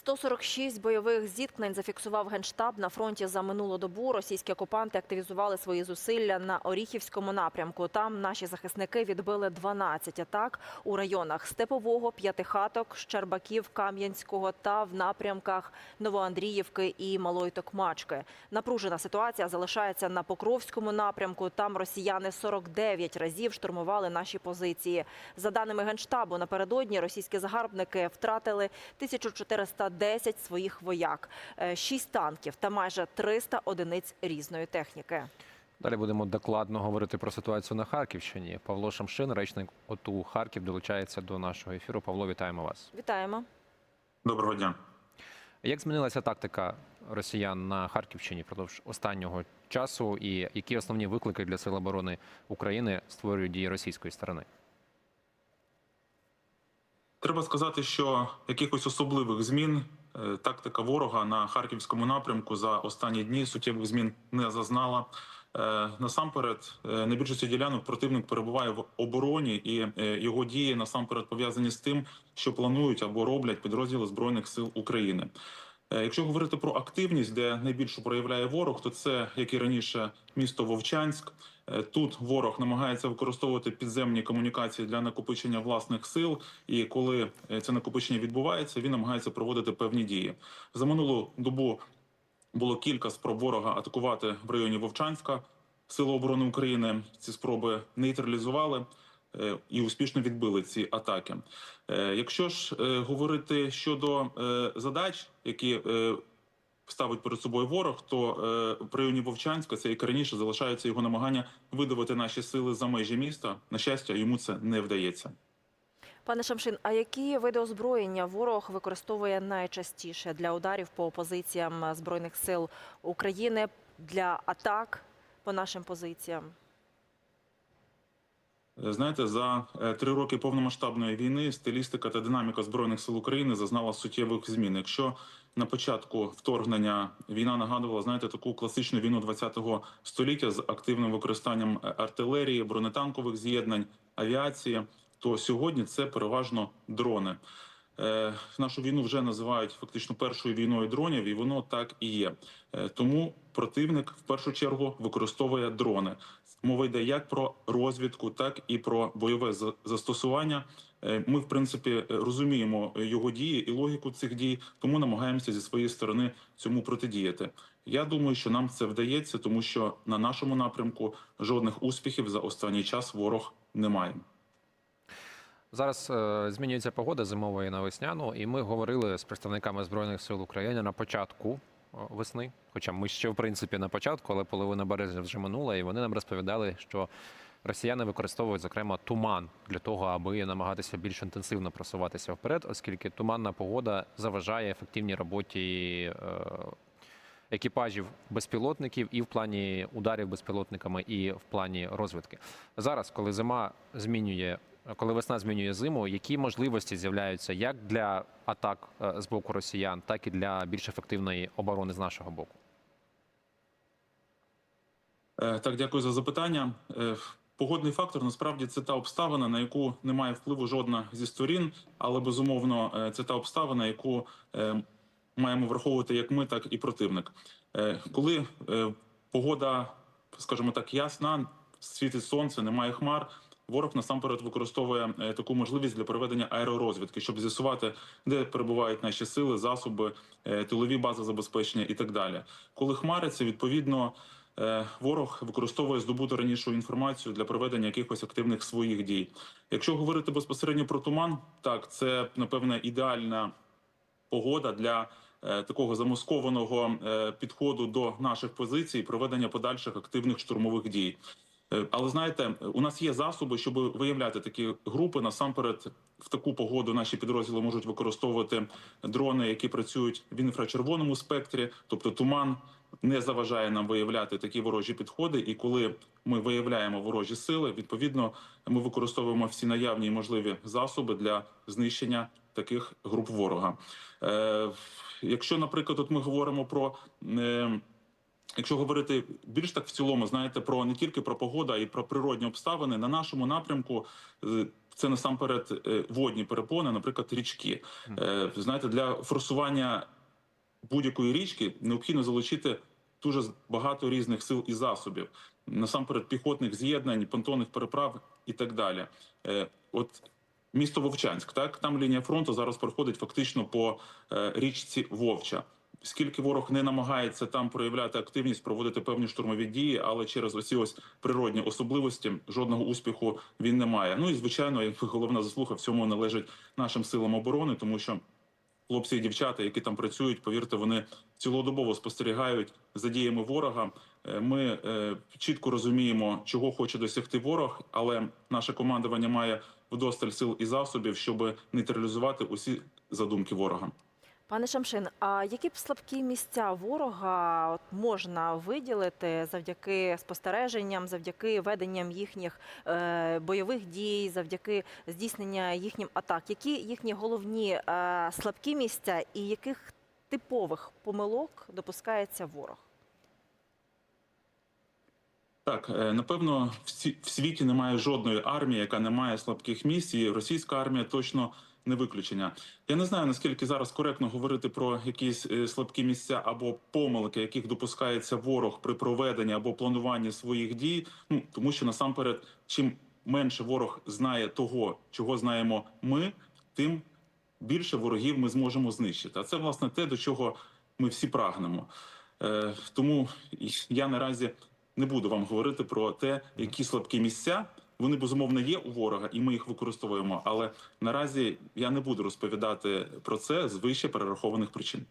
146 бойових зіткнень зафіксував генштаб на фронті за минулу добу. Російські окупанти активізували свої зусилля на Оріхівському напрямку. Там наші захисники відбили 12 атак у районах Степового, П'ятихаток, Щербаків, Кам'янського та в напрямках Новоандріївки і Малої Токмачки. Напружена ситуація залишається на Покровському напрямку. Там росіяни 49 разів штурмували наші позиції. За даними генштабу, напередодні російські загарбники втратили 1410 своїх вояк, 6 танків та майже 300 одиниць різної техніки. Далі будемо докладно говорити про ситуацію на Харківщині. Павло Шамшин, речник ОТУ Харків, долучається до нашого ефіру. Павло, вітаємо вас. Вітаємо. Доброго дня. Як змінилася тактика росіян на Харківщині впродовж останнього часу, і які основні виклики для Сил оборони України створюють дії російської сторони? Треба сказати, що якихось особливих змін е, тактика ворога на харківському напрямку за останні дні суттєвих змін не зазнала. Е, Насамперед, е, на більшості ділянок противник перебуває в обороні, і його дії насамперед пов'язані з тим, що планують або роблять підрозділи збройних сил України. Е, Якщо говорити про активність, де найбільше проявляє ворог, то це як і раніше місто Вовчанськ. Е, Тут ворог намагається використовувати підземні комунікації для накопичення власних сил. І коли е, це накопичення відбувається, він намагається проводити певні дії. За минулу добу було кілька спроб ворога атакувати в районі Вовчанська. Сили оборони України ці спроби нейтралізували і успішно відбили ці атаки. Е, Якщо ж е, говорити щодо е, задач, які е, ставить перед собою ворог, то е, в районі Вовчанська це як раніше залишається його намагання видавити наші сили за межі міста. На щастя, йому це не вдається. Пане Шамшин, а які види озброєння ворог використовує найчастіше для ударів по позиціям збройних сил України для атак по нашим позиціям? Знаєте, за е, три роки повномасштабної війни стилістика та динаміка збройних сил України зазнала суттєвих змін. Якщо на початку вторгнення війна нагадувала, знаєте, таку класичну війну ХХ століття з активним використанням е, артилерії, бронетанкових з'єднань, авіації, то сьогодні це переважно дрони. Е, Нашу війну вже називають фактично першою війною дронів, і воно так і є. Е, Тому противник в першу чергу використовує дрони. Мова йде як про розвідку, так і про бойове за- застосування. Е, Ми, в принципі, розуміємо його дії і логіку цих дій, тому намагаємося зі своєї сторони цьому протидіяти. Я думаю, що нам це вдається, тому що на нашому напрямку жодних успіхів за останній час ворог не має. Зараз е, змінюється погода зимової на весняну, і ми говорили з представниками збройних сил України на початку е, весни. Хоча ми ще в принципі на початку, але половина березня вже минула, і вони нам розповідали, що росіяни використовують зокрема туман для того, аби намагатися більш інтенсивно просуватися вперед, оскільки туманна погода заважає ефективній роботі. е, Екіпажів безпілотників і в плані ударів безпілотниками, і в плані розвідки. Зараз, коли зима змінює, коли весна змінює зиму, які можливості з'являються як для атак е, з боку росіян, так і для більш ефективної оборони з нашого боку? Е, Так, дякую за запитання. Е, Погодний фактор насправді це та обставина, на яку не має впливу жодна зі сторін, але безумовно це та обставина, яку маємо враховувати як ми, так і противник. Коли погода, скажімо так, ясна, світить сонце, немає хмар. Ворог насамперед використовує е, таку можливість для проведення аеророзвідки, щоб з'ясувати, де перебувають наші сили, засоби, е, тилові бази забезпечення і так далі. Коли хмариться, відповідно. Е, Ворог використовує здобуту ранішу інформацію для проведення якихось активних своїх дій. Якщо говорити безпосередньо про туман, так це напевне ідеальна погода для такого замаскованого е, підходу до наших позицій, проведення подальших активних штурмових дій. Е, Але знаєте, у нас є засоби, щоб виявляти такі групи. Насамперед, в таку погоду наші підрозділи можуть використовувати дрони, які працюють в інфрачервоному спектрі, тобто туман не заважає нам виявляти такі ворожі підходи. І коли ми виявляємо ворожі сили, відповідно ми використовуємо всі наявні і можливі засоби для знищення таких груп ворога. Е, якщо, наприклад, от ми говоримо про е, Якщо говорити більш так в цілому, знаєте, про не тільки про погоду, а й про природні обставини на нашому напрямку е, Це насамперед е, водні перепони, наприклад, річки. Е, Знаєте, для форсування будь-якої річки необхідно залучити дуже багато різних сил і засобів. Насамперед, піхотних з'єднань, понтонних переправ і так далі. От місто Вовчанськ, так там лінія фронту зараз проходить фактично по річці Вовча. Скільки ворог не намагається там проявляти активність, проводити певні штурмові дії, але через оці ось природні особливості жодного успіху він не має. Ну і звичайно, як головна заслуга в цьому належить нашим силам оборони, тому що хлопці і дівчата, які там працюють, повірте, вони цілодобово спостерігають за діями ворога. Е, Ми е, чітко розуміємо, чого хоче досягти ворог, але наше командування має вдосталь сил і засобів, щоб нейтралізувати усі задумки ворога. Пане Шамшин, а які б слабкі місця ворога от, можна виділити завдяки спостереженням, завдяки веденням їхніх е, бойових дій, завдяки здійснення їхнім атак? Які їхні головні е, слабкі місця і яких типових помилок допускається ворог? Так, е, напевно, в світі немає жодної армії, яка не має слабких місць, і російська армія точно не виключення. Я не знаю наскільки зараз коректно говорити про якісь е, слабкі місця або помилки, яких допускається ворог при проведенні або плануванні своїх дій. Ну тому що насамперед, чим менше ворог знає того, чого знаємо ми, тим більше ворогів ми зможемо знищити. А це власне те, до чого ми всі прагнемо. Е, тому я наразі не буду вам говорити про те, які слабкі місця. Вони безумовно є у ворога, і ми їх використовуємо. Але наразі я не буду розповідати про це з вище перерахованих причин.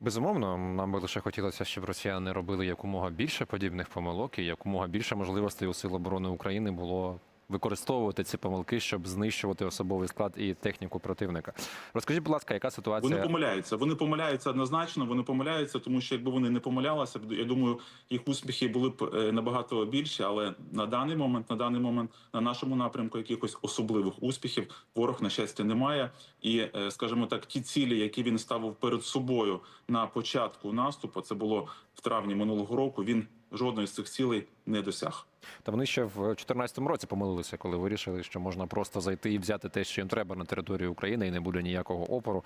Безумовно, нам би лише хотілося, щоб росіяни робили якомога більше подібних помилок і якомога більше можливостей у Сил оборони України було використовувати ці помилки, щоб знищувати особовий склад і техніку противника. Розкажіть, будь ласка, яка ситуація? Вони помиляються. Вони помиляються однозначно. Вони помиляються, тому що якби вони не помилялися, я думаю, їх успіхи були б е, набагато більші. Але на даний момент, на даний момент, на нашому напрямку якихось особливих успіхів ворог на щастя немає. І е, скажімо так, ті цілі, які він ставив перед собою на початку наступу, це було в травні минулого року. Він жодної з цих цілей не досяг. Та вони ще в 2014 році помилилися, коли вирішили, що можна просто зайти і взяти те, що їм треба на територію України, і не буде ніякого опору.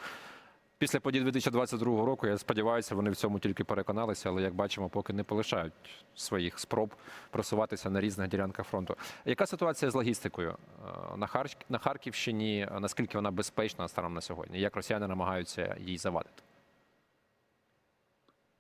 Після подій 2022 року, я сподіваюся, вони в цьому тільки переконалися, але як бачимо, поки не полишають своїх спроб просуватися на різних ділянках фронту. Яка ситуація з логістикою Е, на Харк... на Харківщині? Наскільки вона безпечна станом на сьогодні? Як росіяни намагаються їй завадити?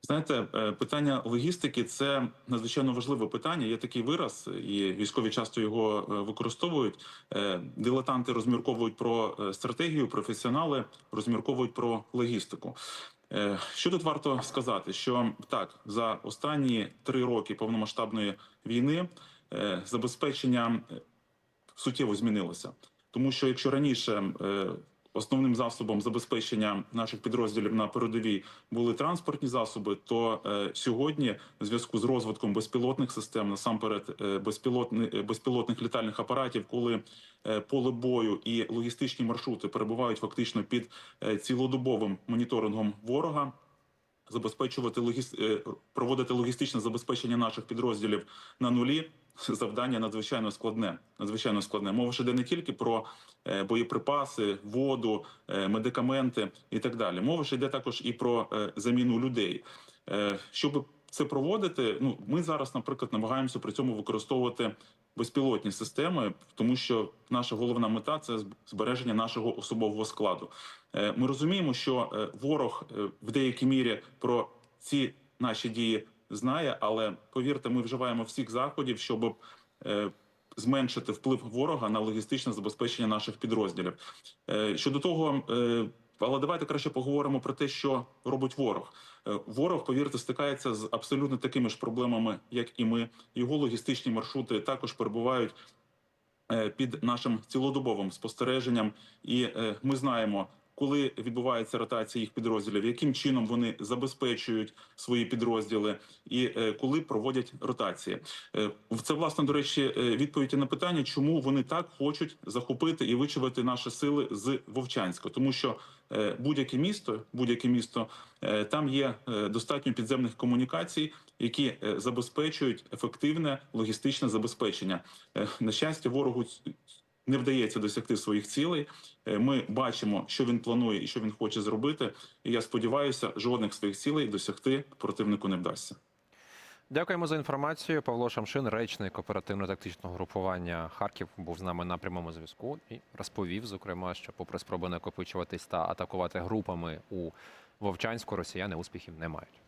Знаєте, е, питання логістики це надзвичайно важливе питання. Є такий вираз, і військові часто його е, використовують. Е, Дилетанти розмірковують про стратегію, професіонали розмірковують про логістику. Що тут варто сказати? Що так за останні три роки повномасштабної війни забезпечення суттєво змінилося, тому що якщо раніше Основним засобом забезпечення наших підрозділів на передовій були транспортні засоби. То е, сьогодні, в зв'язку з розвитком безпілотних систем, насамперед е, безпілотни, е, безпілотних літальних апаратів, коли е, поле бою і логістичні маршрути перебувають фактично під е, цілодобовим моніторингом ворога. Забезпечувати логіс... е, проводити логістичне забезпечення наших підрозділів на нулі завдання надзвичайно складне. Надзвичайно складне. Мова ж іде не тільки про е, боєприпаси, воду, е, медикаменти і так далі. Мова ж йде також і про е, заміну людей. Щоб це проводити, ну ми зараз, наприклад, намагаємося при цьому використовувати безпілотні системи, тому що наша головна мета це збереження нашого особового складу. Ми розуміємо, що ворог в деякій мірі про ці наші дії знає, але повірте, ми вживаємо всіх заходів, щоб е, зменшити вплив ворога на логістичне забезпечення наших підрозділів. Е, Щодо того, е, але давайте краще поговоримо про те, що робить ворог. Ворог, повірте, стикається з абсолютно такими ж проблемами, як і ми. Його логістичні маршрути також перебувають під нашим цілодобовим спостереженням, і ми знаємо. Коли відбувається ротація їх підрозділів, яким чином вони забезпечують свої підрозділи, і е, коли проводять ротації, Е, це власне до речі, е, відповіді на питання, чому вони так хочуть захопити і вичавити наші сили з Вовчанська, тому що будь-яке місто, будь-яке місто, там є достатньо підземних комунікацій, які забезпечують ефективне логістичне забезпечення. На щастя, ворогу не вдається досягти своїх цілей. Е, Ми бачимо, що він планує і що він хоче зробити. І я сподіваюся, жодних своїх цілей досягти противнику не вдасться. Дякуємо за інформацію. Павло Шамшин, речник оперативно-тактичного групування Харків, був з нами на прямому зв'язку і розповів, зокрема, що, попри спроби накопичуватись та атакувати групами у Вовчанську, росіяни успіхів не мають.